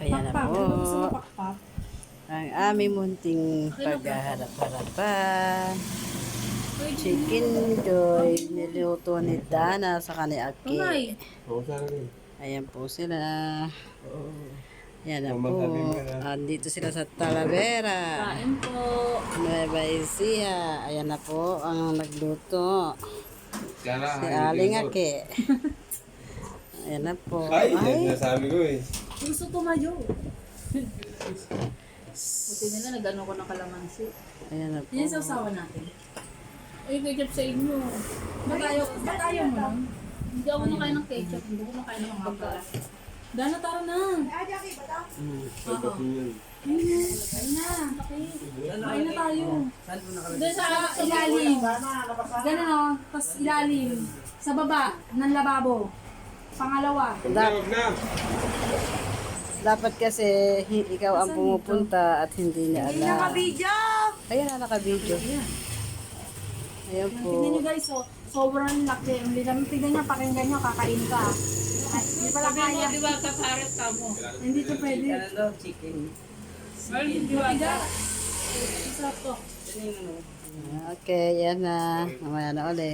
Ayan na po. Ang aming munting paghaharap-harapan. Chicken joy. Niluto ni Dana sa kani Aki. Ayan po sila. Ayan na po. Na. Andito sila sa Talavera. Kain po. Nueva Ecija. Ayan na po ang nagluto. Si Aling Aki. Ayan na po. Ay, Ay, yan nasabi ko eh. Gusto tumayo. Buti nila nag-ano ko ng kalamansi. ayan na po. Yan sa usawa natin. Ay, ketchup sa inyo. Ba't ayaw, ba't ayaw mo lang? Hindi ako nakain ng ketchup. Hindi ko nakain ng mga pala. Dana, tara na. Mm. Oo. Kain na. Kain na tayo. Doon sa ilalim. Ganun o. Tapos ilalim. Sa baba ng lababo. Pangalawa. Dap- Huwag na. Dapat kasi hi- ikaw ang pumupunta at hindi niya alam. Naka-video! Ayan na, naka-video. Ayan po. Tingnan nyo guys, so, sobrang laki. Hindi naman tingnan nyo, pakinggan nyo, kakain ka. At hindi pala kaya. Di ba kaparet ka mo? Hindi to pwede. chicken. Well, di ba. Masarap to. Okay, yan na. Mamaya na ulit.